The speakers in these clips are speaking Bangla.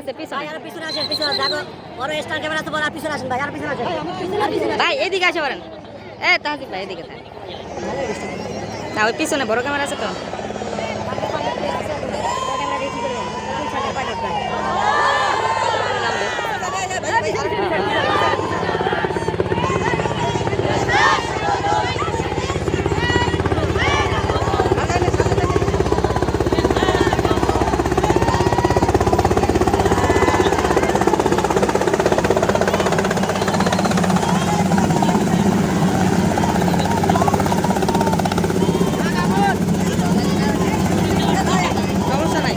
আছে পিছনে। আর পিছনে আসেন পিছনে দেখো বড় স্টার ক্যামেরা তো বড় পিছনে আসেন ভাই আর পিছনে আসেন। ভাই এদিকে আসে পারেন। এ তাহলে ভাই এদিকে। না ওই পিছনে বড় ক্যামেরা আছে তো সমস্যা নাই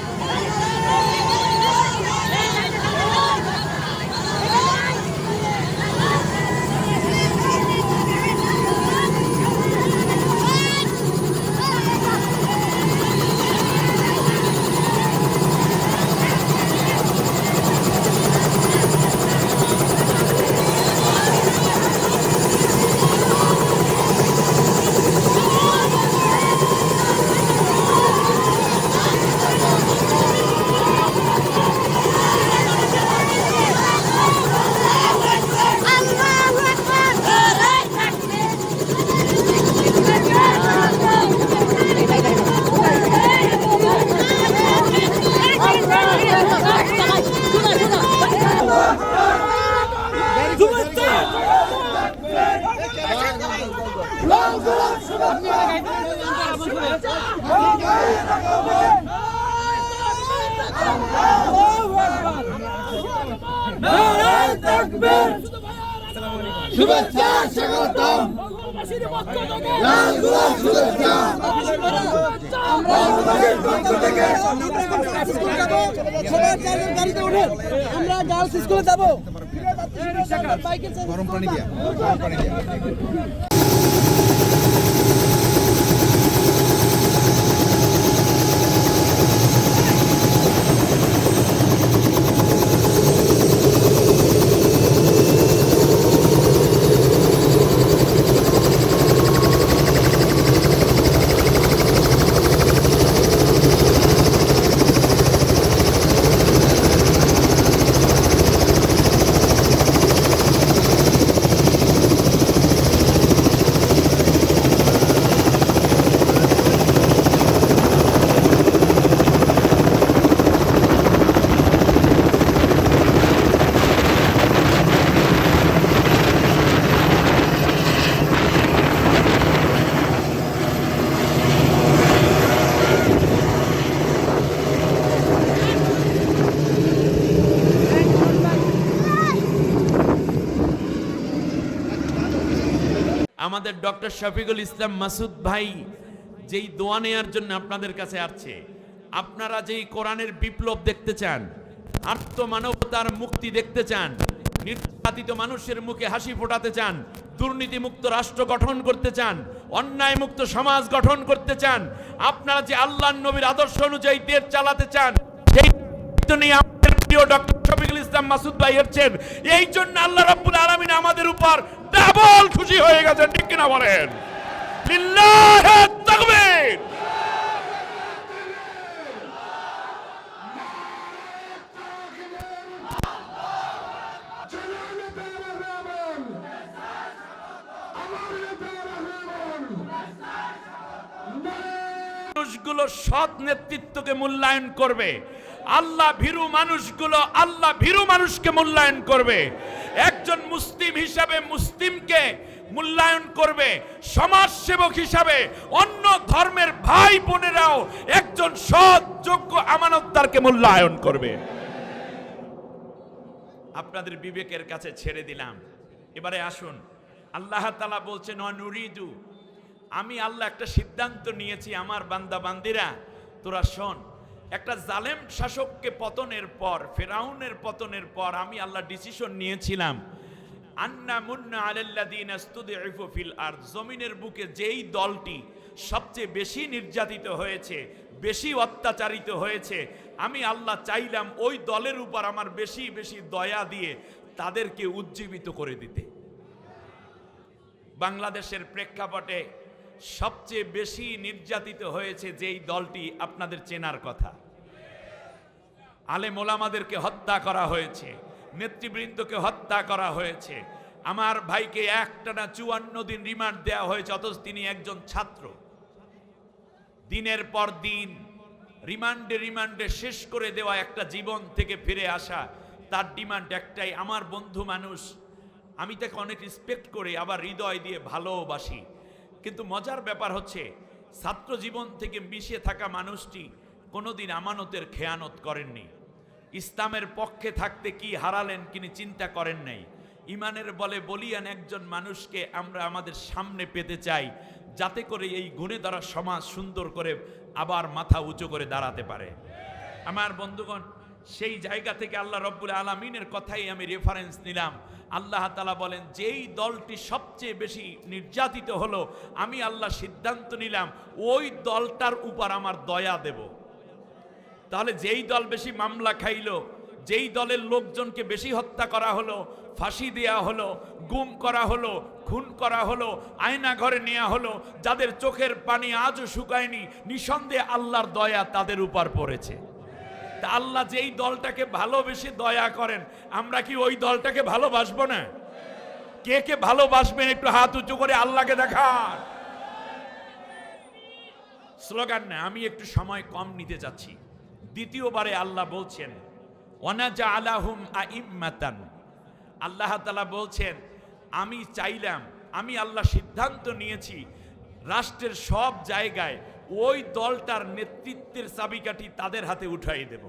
শুভেচ্ছা স্বাগতম লাল গোলাপ শুভেচ্ছা বাংলাদেশের পক্ষ থেকে চারজন গাড়িতে উঠেন আমরা গার্লস স্কুলে যাব। গরম পানি দিয়া গরম পানি দিয়া আমাদের ডক্টর শফিকুল ইসলাম মাসুদ ভাই যেই দোয়া নেয়ার জন্য আপনাদের কাছে আসছে, আপনারা যেই কোরআনের বিপ্লব দেখতে চান, আত্মমানবতার মুক্তি দেখতে চান, নির্যাতিত মানুষের মুখে হাসি ফোটাতে চান, দুর্নীতিমুক্ত রাষ্ট্র গঠন করতে চান অন্যায় মুক্ত সমাজ গঠন করতে চান, আপনারা যে আল্লাহ নবীর আদর্শ অনুযায়ী দেশ চালাতে চান, সেই নিয়ে আমাদের প্রিয় ডক্টর শফিকুল ইসলাম মাসুদ ভাই এসছেন। এই জন্য আল্লাহ রাব্বুল আলামিন আমাদের উপর ডাবল খুশি হয়ে গেছেন ঠিক কিনা বলেন? মানুষগুলো সৎ নেতৃত্বকে মূল্যায়ন করবে। আল্লাহ ভীরু মানুষগুলো আল্লাহ ভীরু মানুষকে মূল্যায়ন করবে। একজন মুসলিম হিসাবে মুসলিমকে মূল্যায়ন করবে সমাজ সেবক হিসাবে অন্য ধর্মের ভাই বোনেরাও একজন সৎ, যোগ্য আমানতদারকে মূল্যায়ন করবে। আপনাদের বিবেকের কাছে ছেড়ে দিলাম। এবারে আসুন। আল্লাহ তালা বলছেন নুরিদু, আমি আল্লাহ একটা সিদ্ধান্ত নিয়েছি, আমার বান্দা বান্দিরা তোরা শোন একটা জালেম শাসককে পতনের পর, ফেরাউনের পতনের পর আমি আল্লাহ ডিসিশন নিয়েছিলাম। আন্না মুন্না আলাল্লাযীনা ইসতুদঈফু ফিল আরদ, জমিনের বুকে যেই দলটি সবচেয়ে বেশি নির্যাতিত হয়েছে, বেশি অত্যাচারিত হয়েছে, আমি আল্লাহ চাইলাম ওই দলের উপর আমার বেশি বেশি দয়া দিয়ে তাদেরকে উজ্জীবিত করে দিতে। বাংলাদেশের প্রেক্ষাপটে সবচেয়ে বেশি নির্যাতিত হয়েছে যেই দলটি আপনাদের চেনার কথা। আলে মোলামাদেরকে হত্যা করা হয়েছে, নেতৃবৃন্দকে হত্যা করা হয়েছে। আমার ভাইকে একটানা চুয়ান্ন দিন রিমান্ড দেওয়া হয়েছে, অথচ তিনি একজন ছাত্র। দিনের পর দিন রিমান্ডে রিমান্ডে শেষ করে দেওয়া একটা জীবন থেকে ফিরে আসা, তার ডিমান্ড একটাই, আমার বন্ধু মানুষ, আমি তাকে অনেক রেসপেক্ট করে, আবার হৃদয় দিয়ে ভালোবাসি। কিন্তু মজার ব্যাপার হচ্ছে, ছাত্র জীবন থেকে মিশে থাকা মানুষটি কোনোদিন আমানতের খেয়ানত করেননি। ইসলামের পক্ষে থাকতে কি হারালেন তিনি চিন্তা করেন নাই। ইমানের বলে বলিয়ান একজন মানুষকে আমরা আমাদের সামনে পেতে চাই, যাতে করে এই গুণে দ্বারা সমাজ সুন্দর করে আবার মাথা উঁচু করে দাঁড়াতে পারে। আমার বন্ধুগণ সেই জায়গা থেকে আল্লাহ রব্বুল আলমিনের কথাই আমি রেফারেন্স নিলাম। আল্লাহ তালা বলেন, যেই দলটি সবচেয়ে বেশি নির্যাতিত হলো, আমি আল্লাহ সিদ্ধান্ত নিলাম, ওই দলটার উপর আমার দয়া দেব। তাহলে যেই দল বেশি মামলা খাইলো, যেই দলের লোকজনকে বেশি হত্যা করা হলো, ফাঁসি দেয়া হলো, গুম করা হলো, খুন করা হলো আয়না ঘরে নেওয়া হলো, যাদের চোখের পানি আজও শুকায়নি, নিঃসন্দেহে আল্লাহর দয়া তাদের উপর পড়েছে। তা আল্লাহ যেই দলটাকে ভালোবেসে দয়া করেন, আমরা কি ওই দলটাকে ভালোবাসবো না? কে কে ভালোবাসবেন একটু হাত উঁচু করে আল্লাহকে দেখান। স্লোগান না, আমি একটু সময় কম নিতে যাচ্ছি দ্বিতীয়বারে আল্লাহ বলছেন ওয়ানাজা আলাহুম আইম্মাতান। আল্লাহ তালা বলছেন, আমি চাইলাম, আমি আল্লাহ সিদ্ধান্ত নিয়েছি, রাষ্ট্রের সব জায়গায় ওই দলটার নেতৃত্বের চাবিকাঠি তাদের হাতে উঠাই দেব।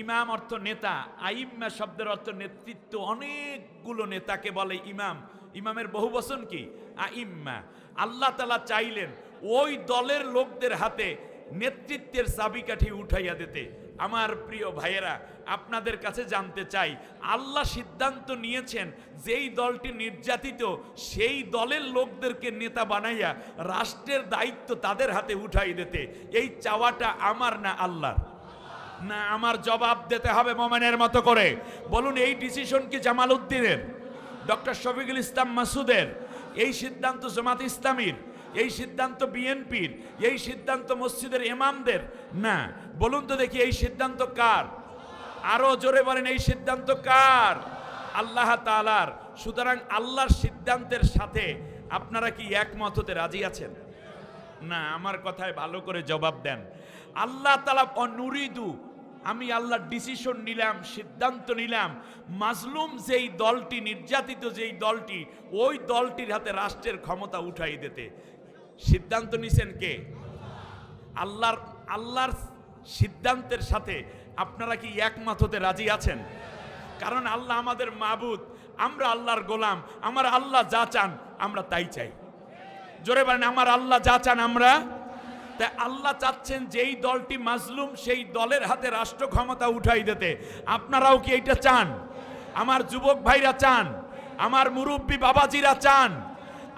ইমাম অর্থ নেতা, আইম্মা শব্দের অর্থ নেতৃত্ব অনেকগুলো নেতাকে বলে ইমাম। ইমামের বহু বচন কি? আইম্মা। আল্লাহ তালা চাইলেন ওই দলের লোকদের হাতে নেতৃত্বের চাবিকাঠি উঠাইয়া দিতে। আমার প্রিয় ভাইয়েরা আপনাদের কাছে জানতে চাই। আল্লাহ সিদ্ধান্ত নিয়েছেন যেই দলটি নির্যাতিত, সেই দলের লোকদেরকে নেতা বানাইয়া রাষ্ট্রের দায়িত্ব তাদের হাতে উঠাই দিতে। এই চাওয়াটা আমার না আল্লাহর? না, আমার জবাব দিতে হবে মোমেনের মতো করে। বলুন, এই ডিসিশন কি জামাল উদ্দিনের ডক্টর শফিকুল ইসলাম মাসুদের? এই সিদ্ধান্ত জামাত ইসলামীর? এই সিদ্ধান্ত বিএনপির? এই সিদ্ধান্ত মসজিদের ইমামদের? না। বলুন তো দেখি, এই সিদ্ধান্ত কার? আরও জোরে বলেন, এই সিদ্ধান্ত কার? আল্লাহ তালার সুতরাং আল্লাহর সিদ্ধান্তের সাথে আপনারা কি একমত হতে রাজি আছেন? না, আমার কথায় ভালো করে জবাব দেন। আল্লাহ তালা অনুরিদু, আমি আল্লাহর ডিসিশন নিলাম, সিদ্ধান্ত নিলাম। মাজলুম যেই দলটি, নির্যাতিত যেই দলটি, ওই দলটির হাতে রাষ্ট্রের ক্ষমতা উঠাই দিতে। সিদ্ধান্ত নিছেন কে? আল্লাহর আল্লাহর সিদ্ধান্তের সাথে আপনারা কি একমত হতে রাজি আছেন? কারণ আল্লাহ আমাদের মাবুদ, আমরা আল্লাহর গোলাম, আমার আল্লাহ যা চান, আমরা তাই চাই। জোরে বলেন, আমার আল্লাহ যা চান, আমরা তাই আল্লাহ চাচ্ছেন যেই দলটি মাজলুম, সেই দলের হাতে রাষ্ট্র ক্ষমতা উঠাই দিতে। আপনারাও কি এইটা চান? আমার যুবক ভাইরা চান, আমার মুরব্বী বাবাজিরা চান,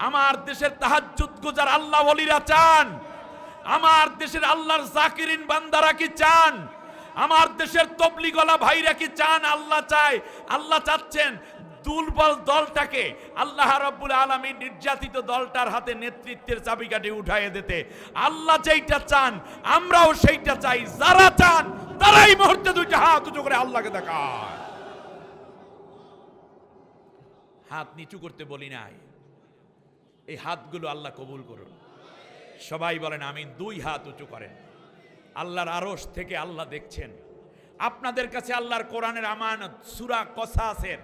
আমার দেশের তাহাজ্জুদ গুজার আল্লাহ ওলিরা চান, আমার দেশের আল্লাহর জাকিরিন বান্দারা কি চান? আমার দেশের তবলিগলা ভাইরা কি চান? আল্লাহ চায়। আল্লাহ চাচ্ছেন দুর্বল দলটাকে আল্লাহ রব্বুল আলমী নির্যাতিত দলটার হাতে নেতৃত্বের চাবিকাঠি উঠাইয়ে দিতে। আল্লাহ যেইটা চান, আমরাও সেইটা চাই। যারা চান, তারাই মুহূর্তে দুইটা হাত উঁচু করে আল্লাহকে দেখায়। হাত নিচু করতে বলি নাই। এই হাতগুলো আল্লাহ কবুল করুন। সবাই বলেন আমি দুই হাত উঁচু করেন। আল্লাহর আরশ থেকে আল্লাহ দেখছেন। আপনাদের কাছে আল্লাহর কোরআনের আমানত, সুরা কসাসের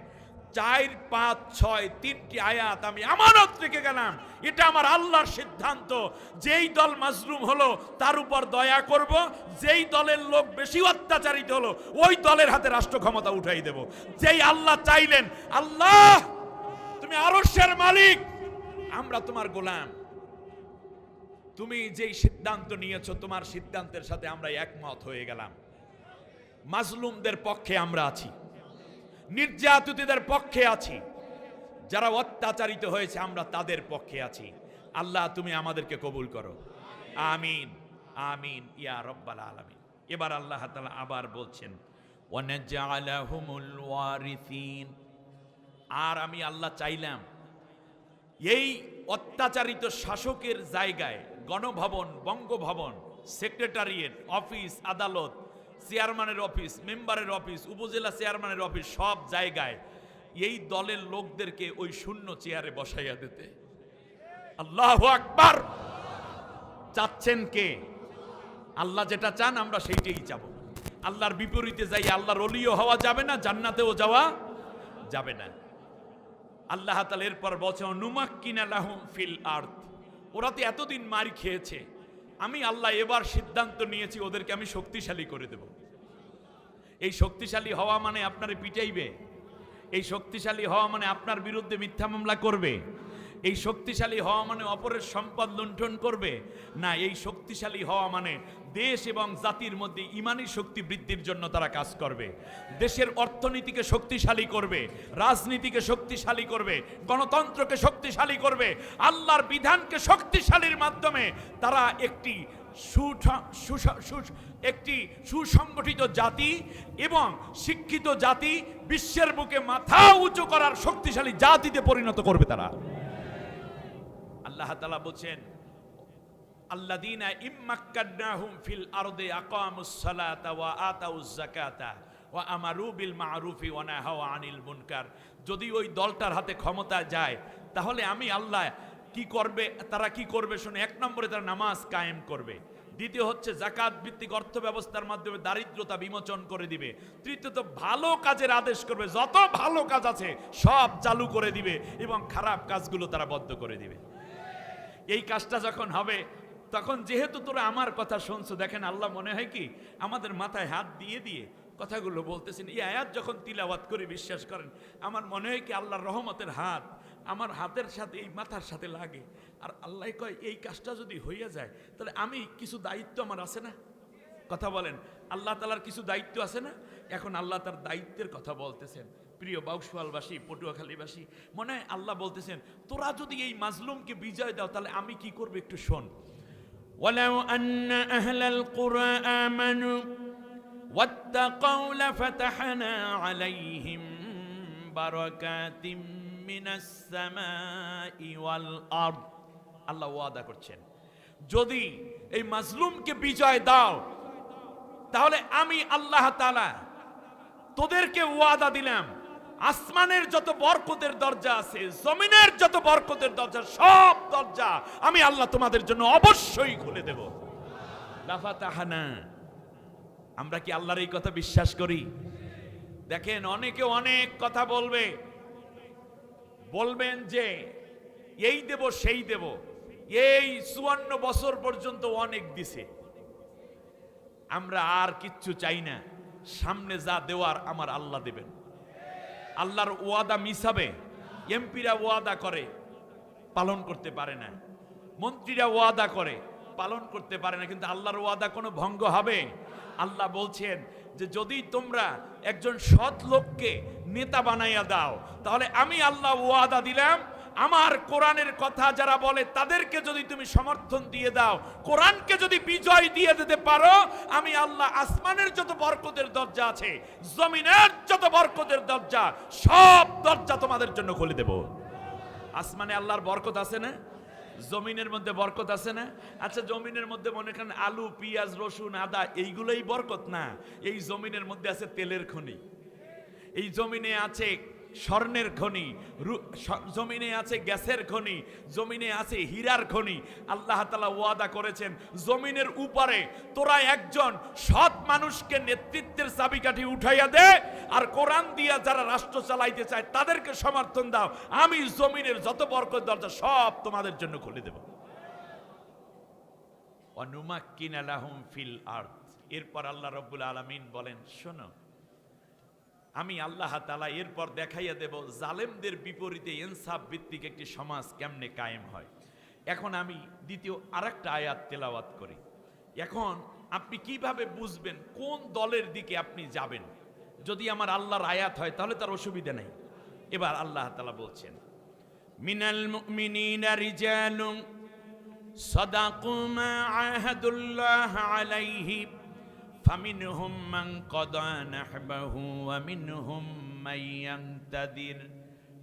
চার, পাঁচ, ছয় তিনটি আয়াত আমি আমানত রেখে গেলাম। এটা আমার আল্লাহর সিদ্ধান্ত। যেই দল মাজলুম হলো, তার উপর দয়া করব। যেই দলের লোক বেশি অত্যাচারিত হলো, ওই দলের হাতে রাষ্ট্র ক্ষমতা উঠাই দেব। যেই আল্লাহ চাইলেন, আল্লাহ, তুমি আরশের মালিক, আমরা তোমার গোলাম। তুমি যেই সিদ্ধান্ত নিয়েছো, তোমার সিদ্ধান্তের সাথে আমরা একমত হয়ে গেলাম। মাজলুমদের পক্ষে আমরা আছি। নির্যাতিতদের পক্ষে আছি। যারা অত্যাচারিত হয়েছে, আমরা তাদের পক্ষে আছি। আল্লাহ, তুমি আমাদেরকে কবুল করো। আমিন আমিন, ইয়া রব্বাল আলামিন। এবার আল্লাহ তালা আবার বলছেন আর আমি আল্লাহ চাইলাম, এই অত্যাচারিত শাসকের জায়গায় গণভবন, বঙ্গভবন, সেক্রেটারিয়েট, অফিস, আদালত, চেয়ারম্যানের অফিস, মেম্বারের অফিস, উপজেলা চেয়ারম্যানের অফিস, সব জায়গায় এই দলের লোকদেরকে ওই শূন্য চেয়ারে বসাইয়া দিতে। আল্লাহ আকবার! চাচ্ছেন কে? আল্লাহ যেটা চান আমরা সেইটাই চাবো। আল্লাহর বিপরীতে যাই, আল্লাহর অলিও হওয়া যাবে না, জান্নাতেও যাওয়া যাবে না। আল্লাহ তালা এরপর বলছে অনুমাক্কিনা লাহুম ফিল আর্থ ওরা তো এতদিন মার খেয়েছে। আমি আল্লাহ এবার সিদ্ধান্ত নিয়েছি, ওদেরকে আমি শক্তিশালী করে দেব। এই শক্তিশালী হওয়া মানে আপনারে পিটাইবে। এই শক্তিশালী হওয়া মানে আপনার বিরুদ্ধে মিথ্যা মামলা করবে। এই শক্তিশালী হওয়া মানে অপরের সম্পদ লুণ্ঠন করবে। না, এই শক্তিশালী হওয়া মানে দেশ এবং জাতির মধ্যে ইমানি শক্তি বৃদ্ধির জন্য তারা কাজ করবে। দেশের অর্থনীতিকে শক্তিশালী করবে, রাজনীতিকে শক্তিশালী করবে, গণতন্ত্রকে শক্তিশালী করবে, আল্লাহর বিধানকে শক্তিশালীর মাধ্যমে তারা একটি একটি সুসংগঠিত জাতি এবং শিক্ষিত জাতি বিশ্বের বুকে মাথা উঁচু করার শক্তিশালী জাতিতে পরিণত করবে তারা। আল্লাহ তালা বলছেন যদি ওই দলটার হাতে ক্ষমতা যায়, তাহলে আমি আল্লাহ কি করবে, তারা কি করবে শুনে এক নম্বরে তারা নামাজ কায়েম করবে। দ্বিতীয় হচ্ছে জাকাত ভিত্তিক অর্থ ব্যবস্থার মাধ্যমে দারিদ্রতা বিমোচন করে দিবে। তৃতীয়ত, ভালো কাজের আদেশ করবে। যত ভালো কাজ আছে, সব চালু করে দিবে এবং খারাপ কাজগুলো তারা বদ্ধ করে দিবে। এই কাজটা যখন হবে, তখন যেহেতু তোরা আমার কথা শুনছো, দেখেন আল্লাহ মনে হয় কি, আমাদের মাথায় হাত দিয়ে দিয়ে কথাগুলো বলতেছেন। এই আয়াত যখন তিলাওয়াত করে বিশ্বাস করেন, আমার মনে হয় কি আল্লাহর রহমতের হাত, আমার হাতের সাথে, এই মাথার সাথে লাগে। আর আল্লাহ কয়, এই কাজটা যদি হইয়া যায়, তাহলে আমি কিছু দায়িত্ব আমার আছে না? কথা বলেন। আল্লাহ তালার কিছু দায়িত্ব আছে না? এখন আল্লাহ তার দায়িত্বের কথা বলতেছেন। প্রিয় বাউসওয়ালবাসী পটুয়াখালীবাসী মনে হয় আল্লাহ বলতেছেন তোরা যদি এই মাজলুমকে বিজয় দাও তাহলে আমি কি করব একটু শোন ولو أن أهل القرى آمنوا واتقوا لفتحنا عليهم بركات من السماء والأرض আল্লাহ ওয়াদা করছেন যদি এই মাজলুমকে বিজয় দাও তাহলে আমি আল্লাহ তাআলা তোদেরকে ওয়াদা দিলাম আসমানের যত বরকতের দরজা আছে, জমিনের যত বরকতের দরজা, সব দরজা আমি আল্লাহ তোমাদের জন্য অবশ্যই খুলে দেব। লাফাতাহানা। আমরা কি আল্লাহর এই কথা বিশ্বাস করি? দেখেন, অনেকে অনেক কথা বলবে। বলবেন যে, এই দেব, সেই দেব। এই চুয়ান্ন বছর পর্যন্ত অনেক দিছে। আমরা আর কিচ্ছু চাই না। সামনে যা দেওয়ার আমার আল্লাহ দেবেন। আল্লাহর ওয়াদা মিশাবে, এমপিরা ওয়াদা করে, পালন করতে পারে না। মন্ত্রীরা ওয়াদা করে, পালন করতে পারে না, কিন্তু আল্লাহর ওয়াদা কোনো ভঙ্গ হবে? আল্লাহ বলছেন যে, যদি তোমরা একজন সৎ লোককে নেতা বানাইয়া দাও, তাহলে আমি আল্লাহ ওয়াদা দিলাম আমার কোরআনের কথা যারা বলে, তাদেরকে যদি তুমি সমর্থন দিয়ে দাও, কোরআনকে যদি বিজয় দিয়ে দিতে পারো, আমি আল্লাহ আসমানের যত বরকতের দরজা আছে, জমিনের যত বরকতের দরজা, সব দরজা তোমাদের জন্য খুলে দেব। আসমানে আল্লাহর বরকত আছে না? জমিনের মধ্যে বরকত আছে না? আচ্ছা জমিনের মধ্যে মনে করেন আলু, পেঁয়াজ, রসুন, আদা, এইগুলোই বরকত না। এই জমিনের মধ্যে আছে তেলের খনি। এই জমিনে আছে স্বর্ণের খনি জমিনে আছে গ্যাসের খনি, জমিনে আছে হীরার খনি। আল্লাহ তালা ওয়াদা করেছেন, জমিনের উপরে তোরা একজন সৎ মানুষকে নেতৃত্বের চাবিকাঠি উঠাইয়া দে, আর কোরআন দিয়া যারা রাষ্ট্র চালাইতে চায়, তাদেরকে সমর্থন দাও। আমি জমিনের যত বরকত দরজা সব তোমাদের জন্য খুলে দেব। অনুমাক্কিন আলাহুম ফিল আর্থ এরপর আল্লাহ রব্বুল আলামিন বলেন, শোনো আমি আল্লাহ তালা এরপর দেখাইয়া দেব, জালেমদের বিপরীতে ইনসাফ ভিত্তিক একটি সমাজ কেমনে কায়েম হয়। এখন আমি দ্বিতীয় আরেকটা আয়াত তেলাওয়াত করি। এখন আপনি কীভাবে বুঝবেন কোন দলের দিকে আপনি যাবেন? যদি আমার আল্লাহর আয়াত হয়, তাহলে তার অসুবিধা নেই। এবার আল্লাহ তালা বলছেন, মিনাল মুমিনিনা রিজালুম সাদাকু আহাদুল্লাহ আলাইহি فمنهم من قضى نحبه ومنهم من ينتظر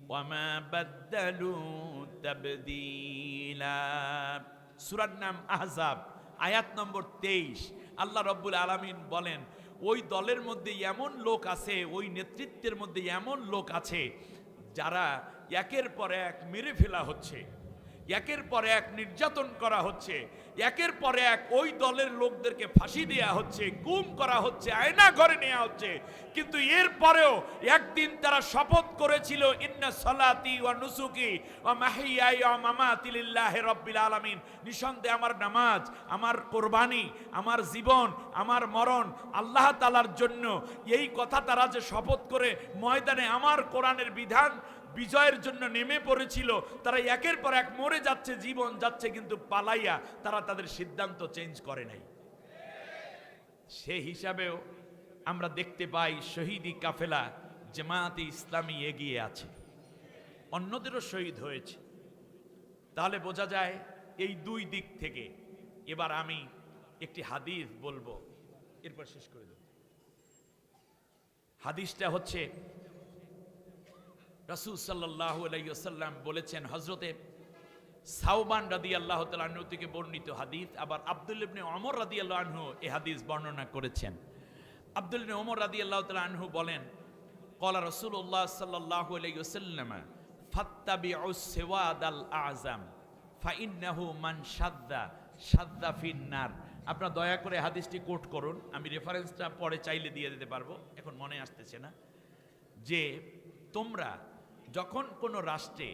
وما بدلوا تبديلا সূরার নাম আহজাব আয়াত নম্বর তেইশ আল্লাহ রব্বুল আলামিন বলেন ওই দলের মধ্যে এমন লোক আছে ওই নেতৃত্বের মধ্যে এমন লোক আছে যারা একের পর এক মেরে ফেলা হচ্ছে একের পর এক নির্যাতন করা হচ্ছে একের পরে এক ওই দলের লোকদেরকে ফাঁসি দেয়া হচ্ছে, গুম করা হচ্ছে, আয়না ঘরে নেওয়া হচ্ছে। কিন্তু এর পরেও একদিন তারা শপথ করেছিল, ইন্না সালাতি ওয়া নুসুকি ওয়া মাহিয়াই ওয়া মামাতি লিল্লাহি রাব্বিল আলামিন। নিঃসন্দেহে আমার নামাজ, আমার কোরবানি, আমার জীবন, আমার মরণ আল্লাহ তাআলার জন্য। এই কথা তারা যে শপথ করে, ময়দানে আমার কোরআনের বিধান বিজয়ের জন্য নেমে পড়েছিল, তারা একের পর এক মরে যাচ্ছে, জীবন যাচ্ছে, কিন্তু পালাইয়া তারা তাদের সিদ্ধান্ত চেঞ্জ করে নাই। সে হিসাবেও আমরা দেখতে পাই শহীদি কাফেলা জামায়াতে ইসলামী এগিয়ে আছে। অন্যদেরও শহীদ হয়েছে। তাহলে বোঝা যায় এই দুই দিক থেকে। এবার আমি একটি হাদিস বলব। এরপর শেষ করে দেব। হাদিসটা হচ্ছে রাসুল সাল্লাহ আলাইসাল্লাম বলেছেন হজরতে সাউবান রাদি আল্লাহ তালাহ থেকে বর্ণিত হাদিস, আবার আব্দুল ইবনে অমর রাদি আল্লাহ আনহু এ হাদিস বর্ণনা করেছেন। আব্দুল ইবনে অমর রাদি আল্লাহ তালা আনহু বলেন, কলা রসুল্লাহ সাল্লাহ আলাইসাল্লাম ফাত্তাবি সেওয়াদ আল আজম ফাইন্নাহু মান সাদ্দা সাদ্দা ফিন্নার। আপনার দয়া করে হাদিসটি কোট করুন, আমি রেফারেন্সটা পরে চাইলে দিয়ে দিতে পারব, এখন মনে আসতেছে না। যে তোমরা যখন কোনো রাষ্ট্রে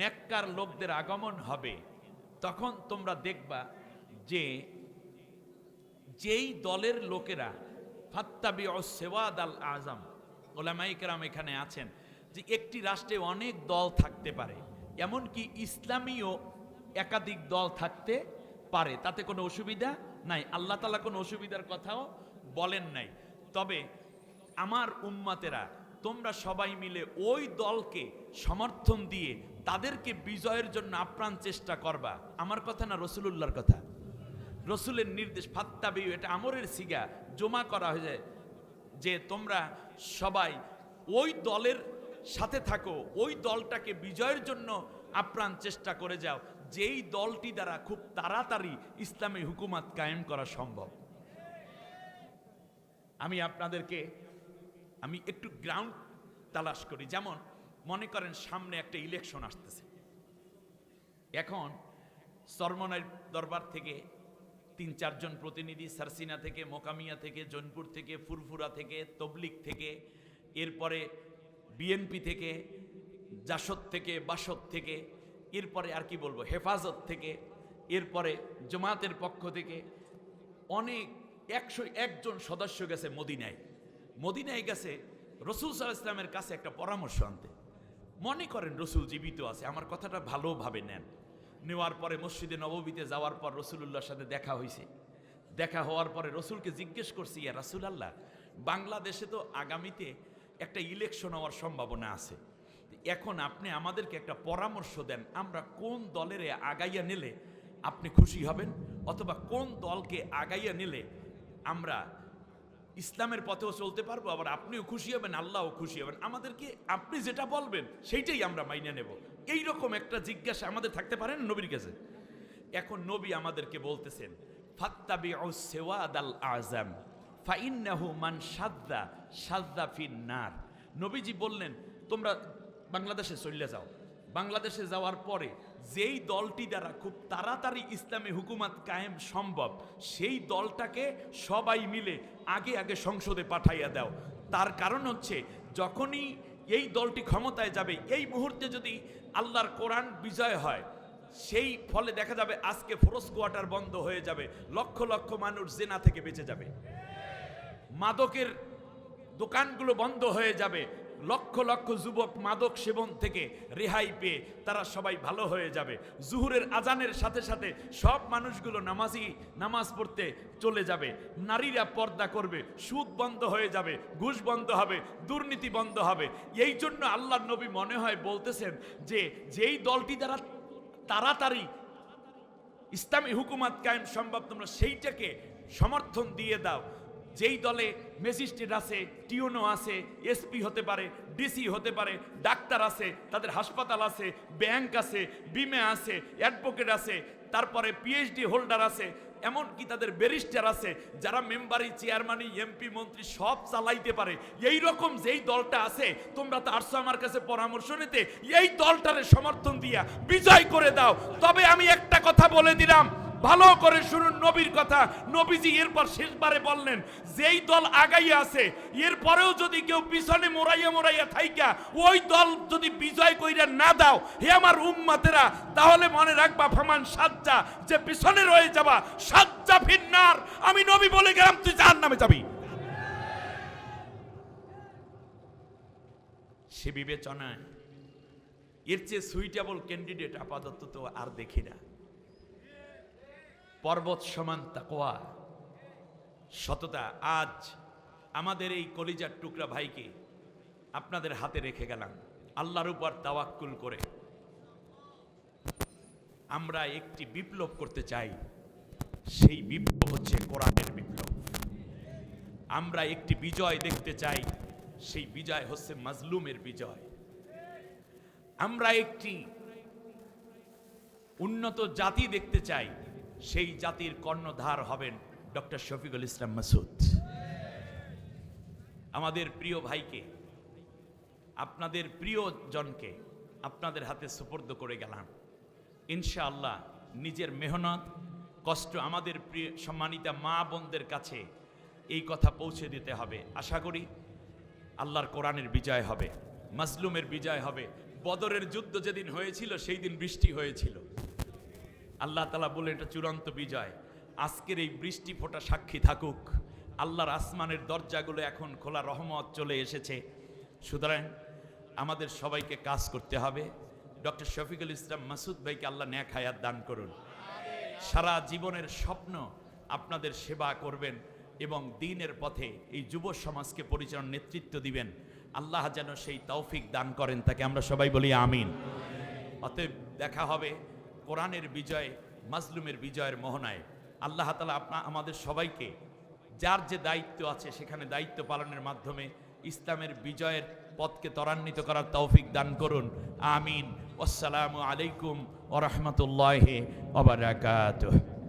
নেককার লোকদের আগমন হবে, তখন তোমরা দেখবা যে যেই দলের লোকেরা ফাত্তাবি ও সেওয়াদ আল আজম ওলামাইকেরাম এখানে আছেন, যে একটি রাষ্ট্রে অনেক দল থাকতে পারে, এমনকি ইসলামীয় একাধিক দল থাকতে পারে, তাতে কোনো অসুবিধা নাই, আল্লাহ তালা কোনো অসুবিধার কথাও বলেন নাই। তবে আমার উম্মাতেরা তোমরা সবাই মিলে ওই দলকে সমর্থন দিয়ে তাদেরকে বিজয়ের জন্য আপ্রাণ চেষ্টা করবা। আমার কথা না রসুলুল্লাহর কথা? রসুলের নির্দেশ ফাত্তা ফাত্তাবি এটা আমরের সিগা, জমা করা হয়ে যায় যে তোমরা সবাই ওই দলের সাথে থাকো, ওই দলটাকে বিজয়ের জন্য আপ্রাণ চেষ্টা করে যাও। যেই দলটি দ্বারা খুব তাড়াতাড়ি ইসলামী হুকুমাত কায়েম করা সম্ভব। আমি আপনাদেরকে আমি একটু গ্রাউন্ড তালাশ করি। যেমন, মনে করেন সামনে একটা ইলেকশন আসতেছে। এখন সরমনের দরবার থেকে তিন চারজন প্রতিনিধি সারসিনা থেকে, মোকামিয়া থেকে, জৈনপুর থেকে, ফুরফুরা থেকে তবলিক থেকে, এরপরে বিএনপি থেকে, জাসদ থেকে, বাসদ থেকে, এরপরে আর কি বলব, হেফাজত থেকে, এরপরে জমাতের পক্ষ থেকে অনেক, একশো একজন সদস্য গেছে মদিনায়। মদিনায় গেছে, রসুল সাল্লাহ ইসলামের কাছে একটা পরামর্শ আনতে। মনে করেন রসুল জীবিত আছে, আমার কথাটা ভালোভাবে নেন। নেওয়ার পরে মসজিদে নববীতে যাওয়ার পর রসুলুল্লাহর সাথে দেখা হয়েছে দেখা হওয়ার পরে রসুলকে জিজ্ঞেস করছি, ইয়া রাসুল আল্লাহ বাংলাদেশে তো আগামীতে একটা ইলেকশন হওয়ার সম্ভাবনা আছে। এখন আপনি আমাদেরকে একটা পরামর্শ দেন, আমরা কোন দলের আগাইয়া নিলে আপনি খুশি হবেন? অথবা কোন দলকে আগাইয়া নিলে আমরা ইসলামের পথেও চলতে পারব, আবার আপনিও খুশি হবেন, আল্লাহও খুশি হবেন। আমাদেরকে আপনি যেটা বলবেন, সেইটাই আমরা মাইনে নেব। এই রকম একটা জিজ্ঞাসা আমাদের থাকতে পারেন নবীর কাছে? এখন নবী আমাদেরকে বলতেছেন ফাত্তাবি সেওয়াদ আল আজম ফাইন্নাহু মান সাদ্দা সাদ্দা ফিন নার। নবীজি বললেন, তোমরা বাংলাদেশে চলে যাও। বাংলাদেশে যাওয়ার পরে যেই দলটি দ্বারা খুব তাড়াতাড়ি ইসলামী হুকুমাত কায়েম সম্ভব, সেই দলটাকে সবাই মিলে আগে আগে সংসদে পাঠাইয়া দাও। তার কারণ হচ্ছে, যখনই এই দলটি ক্ষমতায় যাবে, এই মুহূর্তে যদি আল্লাহর কোরআন বিজয় হয়, সেই ফলে দেখা যাবে আজকে ফোরস কোয়ার্টার বন্ধ হয়ে যাবে, লক্ষ লক্ষ মানুষ জেনা থেকে বেঁচে যাবে। মাদকের দোকানগুলো বন্ধ হয়ে যাবে লক্ষ লক্ষ যুবক মাদক সেবন থেকে রেহাই পেয়ে তারা সবাই ভালো হয়ে যাবে। জুহুরের আজানের সাথে সাথে সব মানুষগুলো নামাজি, নামাজ পড়তে চলে যাবে। নারীরা পর্দা করবে, সুদ বন্ধ হয়ে যাবে, ঘুষ বন্ধ হবে, দুর্নীতি বন্ধ হবে। এই জন্য আল্লাহ নবী মনে হয় বলতেছেন যে, যেই দলটি দ্বারা তাড়াতাড়ি ইসলামী হুকুমাত কায়েম সম্ভব, তোমরা সেইটাকে সমর্থন দিয়ে দাও। যেই দলে ম্যাজিস্ট্রেট আছে টিউনো আছে, এসপি হতে পারে, ডিসি হতে পারে, ডাক্তার আছে, তাদের হাসপাতাল আছে, ব্যাংক আছে, বিমে আছে, অ্যাডভোকেট আছে, তারপরে পিএইচডি হোল্ডার আছে, এমনকি তাদের ব্যারিস্টার আছে, যারা মেম্বারি চেয়ারম্যানই এমপি, মন্ত্রী সব চালাইতে পারে। এই রকম যেই দলটা আছে, তোমরা তো আসছো আমার কাছে পরামর্শ নিতে। এই দলটারে সমর্থন দিয়া বিজয় করে দাও। তবে আমি একটা কথা বলে দিলাম ভালো করে শুনুন নবীর কথা। নবীজি এরপর শেষবারে বললেন, যেই দল আগাইয়া আছে, এরপরেও যদি কেউ পিছনে মোড়াইয়া মোড়াইয়া থাইকা, ওই দল যদি বিজয় কইরা না দাও, হে আমার উম্মাতেরা, তাহলে মনে রাখবা ফামান সাজ্জা, যে পিছনে রয়ে যাবা, সাজ্জা ফিন্নার। আমি নবী বলে গেলাম, তুই যার নামে যাবি। সে বিবেচনায়, এর চেয়ে সুইটেবল ক্যান্ডিডেট আপাতত তো আর দেখি না। পর্বত সমান তাকোয়া সততা, আজ আমাদের এই কলিজার টুকরা ভাইকে আপনাদের হাতে রেখে গেলাম। আল্লাহর উপর তাওয়াক্কুল করে। আমরা একটি বিপ্লব করতে চাই। সেই বিপ্লব হচ্ছে কোরআনের বিপ্লব। আমরা একটি বিজয় দেখতে চাই। সেই বিজয় হচ্ছে মাজলুমের বিজয়। আমরা একটি উন্নত জাতি দেখতে চাই। সেই জাতির কর্ণধার হবেন ডক্টর শফিকুল ইসলাম মাসুদ। আমাদের প্রিয় ভাইকে, আপনাদের প্রিয়জনকে আপনাদের হাতে সুপর্দ করে গেলাম। ইনশাআল্লাহ নিজের মেহনত, কষ্ট আমাদের প্রিয় সম্মানিতা মা বোনদের কাছে এই কথা পৌঁছে দিতে হবে। আশা করি আল্লাহর কোরআনের বিজয় হবে, মাজলুমের বিজয় হবে। বদরের যুদ্ধ যেদিন হয়েছিল, সেই দিন বৃষ্টি হয়েছিল। আল্লাহ তালা বলে এটা চূড়ান্ত বিজয়। আজকের এই বৃষ্টি ফোটা সাক্ষী থাকুক। আল্লাহর আসমানের দরজাগুলো এখন খোলা রহমত চলে এসেছে। সুতরাং আমাদের সবাইকে কাজ করতে হবে। ডক্টর শফিকুল ইসলাম মাসুদ ভাইকে আল্লাহ ন্যাক হায়াত দান করুন। সারা জীবনের স্বপ্ন আপনাদের সেবা করবেন এবং দিনের পথে এই যুব সমাজকে পরিচালনার নেতৃত্ব দিবেন। আল্লাহ যেন সেই তৌফিক দান করেন তাকে আমরা সবাই বলি আমিন। অতএব দেখা হবে কোরআনের বিজয়, মাজলুমের বিজয়ের মোহনায়। আল্লাহ তালা আপনা, আমাদের সবাইকে যার যে দায়িত্ব আছে সেখানে দায়িত্ব পালনের মাধ্যমে ইসলামের বিজয়ের পথকে ত্বরান্বিত করার তৌফিক দান করুন। আমিন। আসসালামু আলাইকুম ওরহমতুল্লাহ ওবরাকাতুহ